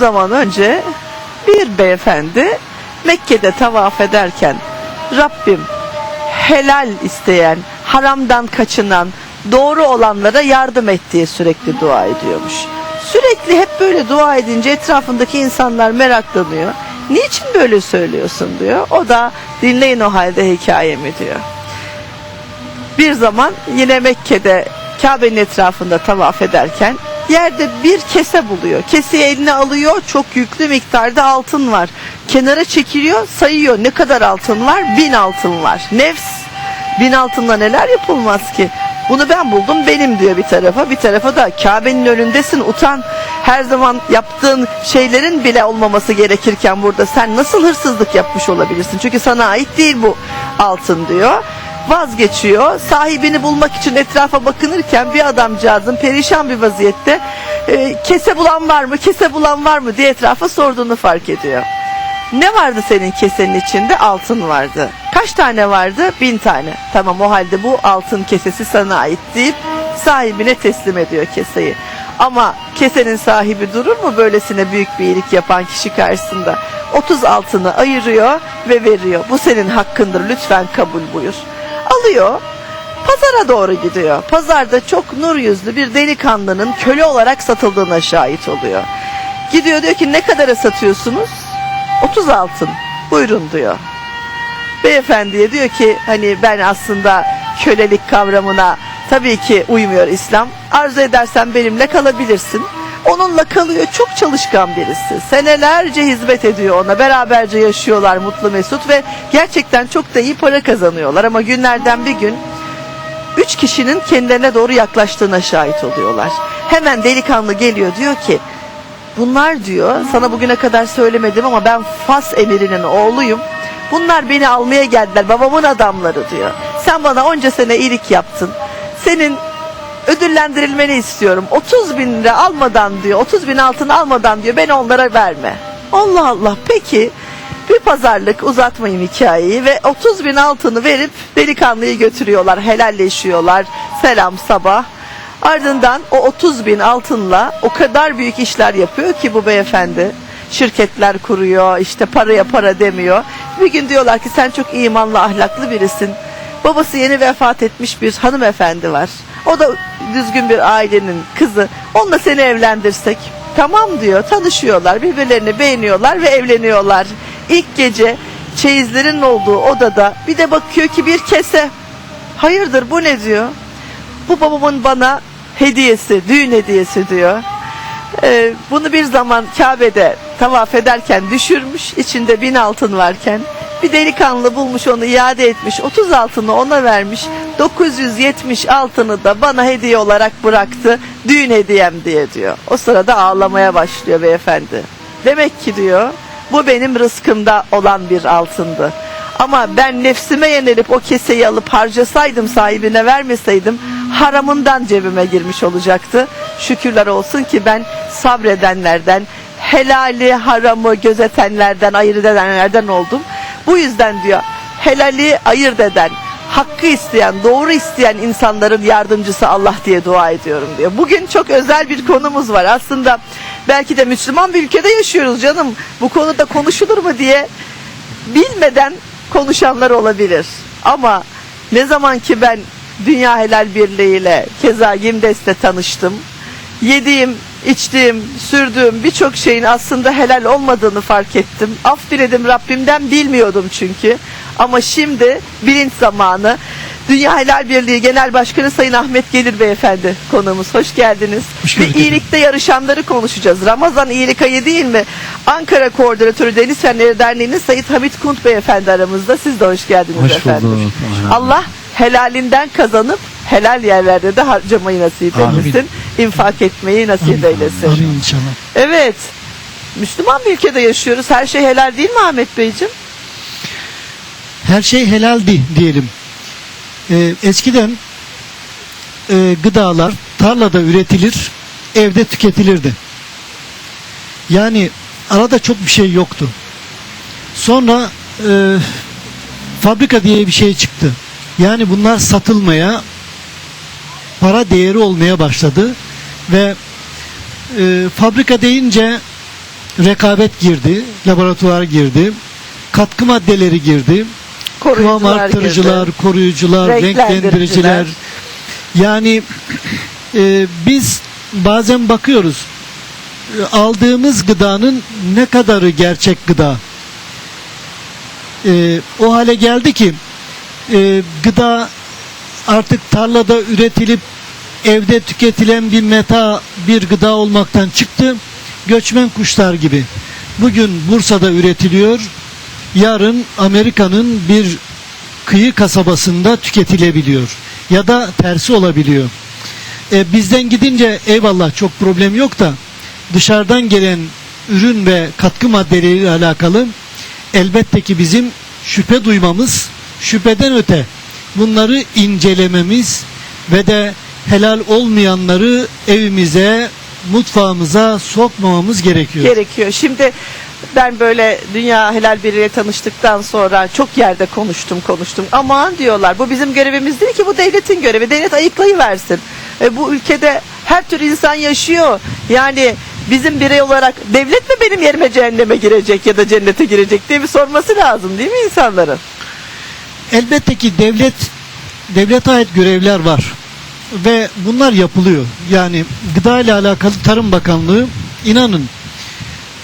zaman önce bir beyefendi Mekke'de tavaf ederken Rabbim helal isteyen, haramdan kaçınan, doğru olanlara yardım et diye sürekli dua ediyormuş. Sürekli hep böyle dua edince etrafındaki insanlar meraklanıyor. Niçin böyle söylüyorsun diyor. O da dinleyin o halde hikayemi diyor. Bir zaman yine Mekke'de Kabe'nin etrafında tavaf ederken yerde bir kese buluyor. Keseyi eline alıyor. Çok yüklü miktarda altın var. Kenara çekiliyor, sayıyor. Ne kadar altın var? Bin altın var. Nefs. Bin altınla neler yapılmaz ki? Bunu ben buldum benim diyor bir tarafa. Bir tarafa da Kabe'nin önündesin utan. Her zaman yaptığın şeylerin bile olmaması gerekirken burada sen nasıl hırsızlık yapmış olabilirsin? Çünkü sana ait değil bu altın diyor vazgeçiyor. Sahibini bulmak için etrafa bakınırken bir adamcağızın perişan bir vaziyette e, kese bulan var mı, kese bulan var mı diye etrafa sorduğunu fark ediyor. Ne vardı senin kesenin içinde? Altın vardı. Kaç tane vardı? Bin tane. Tamam o halde bu altın kesesi sana ait deyip sahibine teslim ediyor keseyi. Ama kesenin sahibi durur mu böylesine büyük bir iyilik yapan kişi karşısında? 30 altını ayırıyor ve veriyor. Bu senin hakkındır lütfen kabul buyur. Alıyor pazara doğru gidiyor. Pazarda çok nur yüzlü bir delikanlının köle olarak satıldığına şahit oluyor. Gidiyor diyor ki ne kadara satıyorsunuz? 30 altın buyurun diyor. Beyefendiye diyor ki hani ben aslında kölelik kavramına tabii ki uymuyor İslam. Arzu edersen benimle kalabilirsin. Onunla kalıyor çok çalışkan birisi. Senelerce hizmet ediyor ona. Beraberce yaşıyorlar mutlu mesut ve gerçekten çok da iyi para kazanıyorlar. Ama günlerden bir gün üç kişinin kendilerine doğru yaklaştığına şahit oluyorlar. Hemen delikanlı geliyor diyor ki bunlar diyor sana bugüne kadar söylemedim ama ben Fas emirinin oğluyum. Bunlar beni almaya geldiler babamın adamları diyor. Sen bana onca sene iyilik yaptın. Senin ödüllendirilmeni istiyorum. 30 bin lira almadan diyor 30 bin altın almadan diyor beni onlara verme. Allah Allah peki bir pazarlık uzatmayayım hikayeyi ve 30 bin altını verip delikanlıyı götürüyorlar helalleşiyorlar selam sabah. Ardından o 30 bin altınla o kadar büyük işler yapıyor ki bu beyefendi. Şirketler kuruyor işte paraya para demiyor. Bir gün diyorlar ki sen çok imanlı ahlaklı birisin. Babası yeni vefat etmiş bir hanımefendi var. O da düzgün bir ailenin kızı. Onunla seni evlendirsek. Tamam diyor. Tanışıyorlar. Birbirlerini beğeniyorlar ve evleniyorlar. İlk gece çeyizlerin olduğu odada bir de bakıyor ki bir kese. Hayırdır bu ne diyor. Bu babamın bana hediyesi, düğün hediyesi diyor. Ee, bunu bir zaman Kabe'de tavaf ederken düşürmüş. içinde bin altın varken bir delikanlı bulmuş onu iade etmiş. 30 altını ona vermiş. 970 altını da bana hediye olarak bıraktı. Düğün hediyem diye diyor. O sırada ağlamaya başlıyor beyefendi. Demek ki diyor bu benim rızkımda olan bir altındı. Ama ben nefsime yenilip o keseyi alıp harcasaydım sahibine vermeseydim haramından cebime girmiş olacaktı. Şükürler olsun ki ben sabredenlerden, helali haramı gözetenlerden, ayırt edenlerden oldum. Bu yüzden diyor helali ayırt eden, hakkı isteyen, doğru isteyen insanların yardımcısı Allah diye dua ediyorum diyor. Bugün çok özel bir konumuz var. Aslında belki de Müslüman bir ülkede yaşıyoruz canım. Bu konuda konuşulur mu diye bilmeden konuşanlar olabilir. Ama ne zaman ki ben Dünya Helal Birliği ile keza Gimdes'te tanıştım. Yediğim, içtiğim, sürdüğüm birçok şeyin aslında helal olmadığını fark ettim. Af diledim Rabbimden bilmiyordum çünkü. Ama şimdi bilinç zamanı. Dünya Helal Birliği Genel Başkanı Sayın Ahmet Gelir Beyefendi konuğumuz. Hoş geldiniz. Hoş Ve iyilikte yarışanları konuşacağız. Ramazan iyilik ayı değil mi? Ankara Koordinatörü Deniz Fenleri Derneği'nin Sayit Hamit Kunt Beyefendi aramızda. Siz de hoş geldiniz Hoş efendim. bulduk. Allah helalinden kazanıp helal yerlerde de harcamayı nasip eylesin. İnfak etmeyi nasip eylesin. Amin inşallah. Evet. Müslüman bir ülkede yaşıyoruz. Her şey helal değil mi Ahmet Beyciğim? Her şey helaldi diyelim. Ee, eskiden e, gıdalar tarlada üretilir, evde tüketilirdi. Yani arada çok bir şey yoktu. Sonra e, fabrika diye bir şey çıktı. Yani bunlar satılmaya, para değeri olmaya başladı ve e, fabrika deyince rekabet girdi, laboratuvar girdi, katkı maddeleri girdi, kıvam arttırıcılar, girdi. koruyucular, Renklendiriciler. renklendiriciler. Yani e, biz bazen bakıyoruz e, aldığımız gıdanın ne kadarı gerçek gıda. E, o hale geldi ki e, gıda artık tarlada üretilip evde tüketilen bir meta bir gıda olmaktan çıktı. Göçmen kuşlar gibi. Bugün Bursa'da üretiliyor. Yarın Amerika'nın bir kıyı kasabasında tüketilebiliyor. Ya da tersi olabiliyor. E, bizden gidince eyvallah çok problem yok da dışarıdan gelen ürün ve katkı maddeleriyle alakalı elbette ki bizim şüphe duymamız, şüpheden öte bunları incelememiz ve de helal olmayanları evimize, mutfağımıza sokmamamız gerekiyor. gerekiyor. Şimdi ben böyle dünya helal biriyle tanıştıktan sonra çok yerde konuştum konuştum. Aman diyorlar bu bizim görevimiz değil ki bu devletin görevi. Devlet ayıklayıversin. E, bu ülkede her tür insan yaşıyor. Yani bizim birey olarak devlet mi benim yerime cehenneme girecek ya da cennete girecek diye bir sorması lazım değil mi insanların? Elbette ki devlet devlete ait görevler var ve bunlar yapılıyor. Yani gıda ile alakalı Tarım Bakanlığı inanın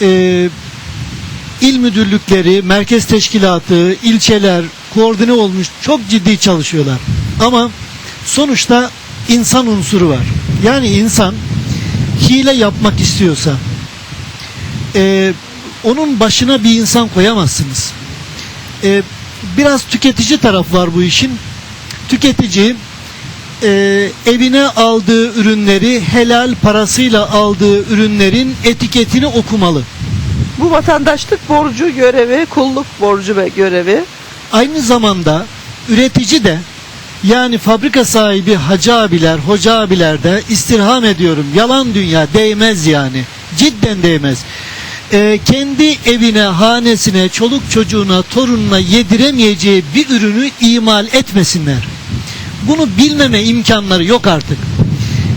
e, il müdürlükleri, merkez teşkilatı, ilçeler koordine olmuş çok ciddi çalışıyorlar. Ama sonuçta insan unsuru var. Yani insan hile yapmak istiyorsa e, onun başına bir insan koyamazsınız. E, biraz tüketici taraf var bu işin. Tüketici e, evine aldığı ürünleri helal parasıyla aldığı ürünlerin etiketini okumalı. Bu vatandaşlık borcu görevi, kulluk borcu ve görevi. Aynı zamanda üretici de yani fabrika sahibi hacı abiler, hoca abiler de istirham ediyorum. Yalan dünya değmez yani. Cidden değmez. Ee, kendi evine, hanesine, çoluk çocuğuna, torununa yediremeyeceği bir ürünü imal etmesinler. Bunu bilmeme imkanları yok artık.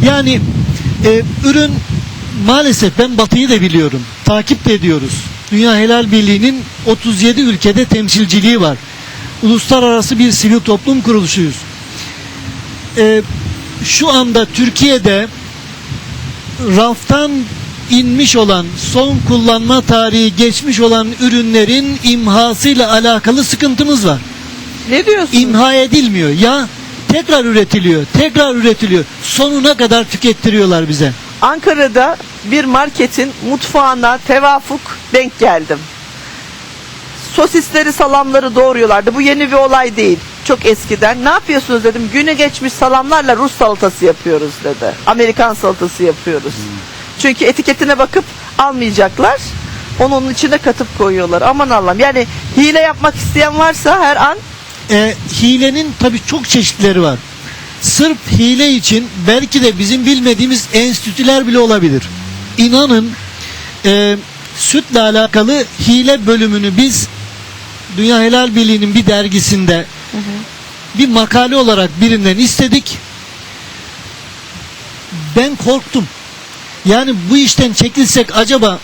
Yani e, ürün maalesef ben batıyı da biliyorum. Takip de ediyoruz. Dünya Helal Birliği'nin 37 ülkede temsilciliği var. Uluslararası bir sivil toplum kuruluşuyuz. E, şu anda Türkiye'de raftan inmiş olan son kullanma tarihi geçmiş olan ürünlerin imhasıyla alakalı sıkıntımız var. Ne diyorsun? İmha edilmiyor. Ya tekrar üretiliyor, tekrar üretiliyor. Sonuna kadar tükettiriyorlar bize. Ankara'da bir marketin mutfağına tevafuk denk geldim. Sosisleri, salamları doğruyorlardı. Bu yeni bir olay değil. Çok eskiden. Ne yapıyorsunuz dedim. Günü geçmiş salamlarla Rus salatası yapıyoruz dedi. Amerikan salatası yapıyoruz. Çünkü etiketine bakıp almayacaklar. Onun içine katıp koyuyorlar. Aman Allah'ım. Yani hile yapmak isteyen varsa her an E, hilenin tabii çok çeşitleri var. Sırf hile için belki de bizim bilmediğimiz enstitüler bile olabilir. İnanın e, sütle alakalı hile bölümünü biz Dünya Helal Birliği'nin bir dergisinde bir makale olarak birinden istedik. Ben korktum. Yani bu işten çekilsek acaba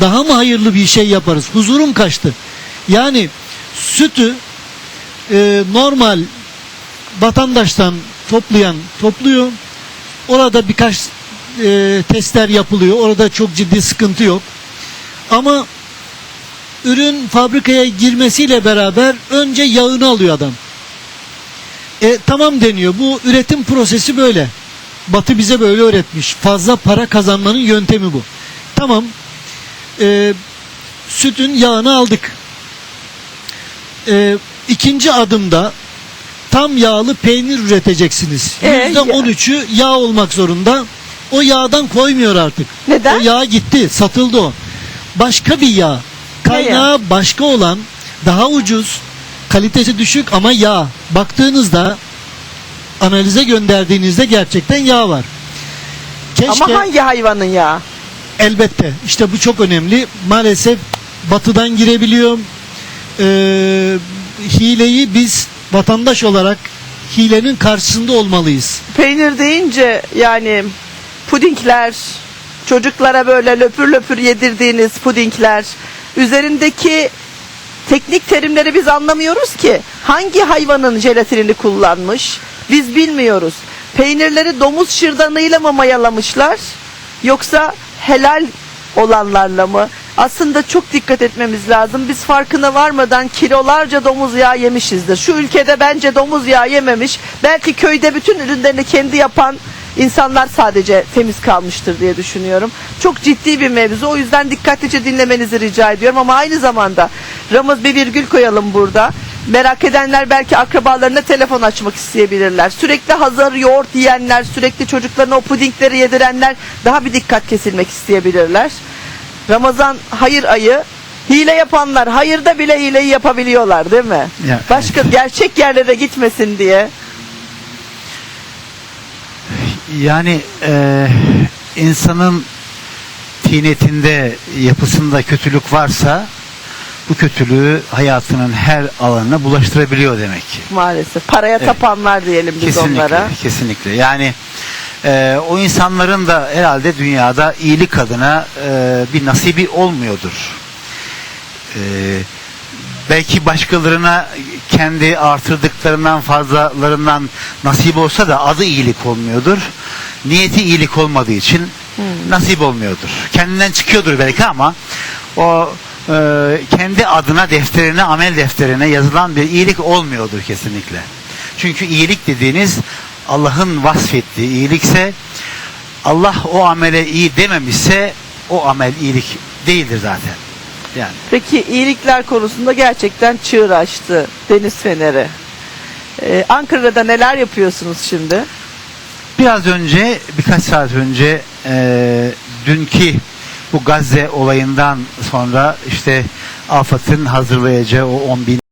daha mı hayırlı bir şey yaparız? Huzurum kaçtı. Yani sütü e, normal vatandaştan toplayan topluyor. Orada birkaç e, testler yapılıyor. Orada çok ciddi sıkıntı yok. Ama ürün fabrikaya girmesiyle beraber önce yağını alıyor adam. E, tamam deniyor. Bu üretim prosesi böyle. Batı bize böyle öğretmiş. Fazla para kazanmanın yöntemi bu. Tamam. E, sütün yağını aldık. E, ikinci adımda tam yağlı peynir üreteceksiniz. Ee, Yüzde on üçü yağ olmak zorunda. O yağdan koymuyor artık. Neden? O yağ gitti, satıldı o. Başka bir yağ. Kaynağı başka olan, daha ucuz, kalitesi düşük ama yağ. Baktığınızda analize gönderdiğinizde gerçekten yağ var. Keşke ama hangi hayvanın ya? elbette işte bu çok önemli. Maalesef batıdan girebiliyor. Ee, hileyi biz vatandaş olarak hilenin karşısında olmalıyız. Peynir deyince yani pudingler, çocuklara böyle löpür löpür yedirdiğiniz pudingler, üzerindeki teknik terimleri biz anlamıyoruz ki. Hangi hayvanın jelatinini kullanmış? Biz bilmiyoruz. Peynirleri domuz şırdanıyla mı mayalamışlar? Yoksa helal olanlarla mı? Aslında çok dikkat etmemiz lazım. Biz farkına varmadan kilolarca domuz yağı yemişizdir. Şu ülkede bence domuz yağı yememiş. Belki köyde bütün ürünlerini kendi yapan insanlar sadece temiz kalmıştır diye düşünüyorum. Çok ciddi bir mevzu. O yüzden dikkatlice dinlemenizi rica ediyorum ama aynı zamanda Ramaz bir virgül koyalım burada. Merak edenler belki akrabalarına telefon açmak isteyebilirler. Sürekli hazır yoğurt yiyenler, sürekli çocuklarına o pudingleri yedirenler daha bir dikkat kesilmek isteyebilirler. Ramazan hayır ayı. Hile yapanlar hayırda bile hileyi yapabiliyorlar değil mi? Ya, Başka gerçek yerlere gitmesin diye. Yani e, insanın tinetinde, yapısında kötülük varsa bu kötülüğü hayatının her alanına bulaştırabiliyor demek ki. Maalesef. Paraya Evet. tapanlar diyelim biz Kesinlikle, onlara. kesinlikle. Yani e, o insanların da herhalde dünyada iyilik adına e, bir nasibi olmuyordur. E, belki başkalarına kendi artırdıklarından fazlalarından nasip olsa da adı iyilik olmuyordur. Niyeti iyilik olmadığı için nasip olmuyordur. Kendinden çıkıyordur belki ama o e, kendi adına defterine, amel defterine yazılan bir iyilik olmuyordur kesinlikle. Çünkü iyilik dediğiniz Allah'ın vasfettiği iyilikse Allah o amele iyi dememişse o amel iyilik değildir zaten. Yani Peki iyilikler konusunda gerçekten çığır açtı Deniz Feneri. Ee, Ankara'da neler yapıyorsunuz şimdi? Biraz önce, birkaç saat önce e, dünkü bu Gazze olayından sonra işte AFAD'ın hazırlayacağı o 10 bin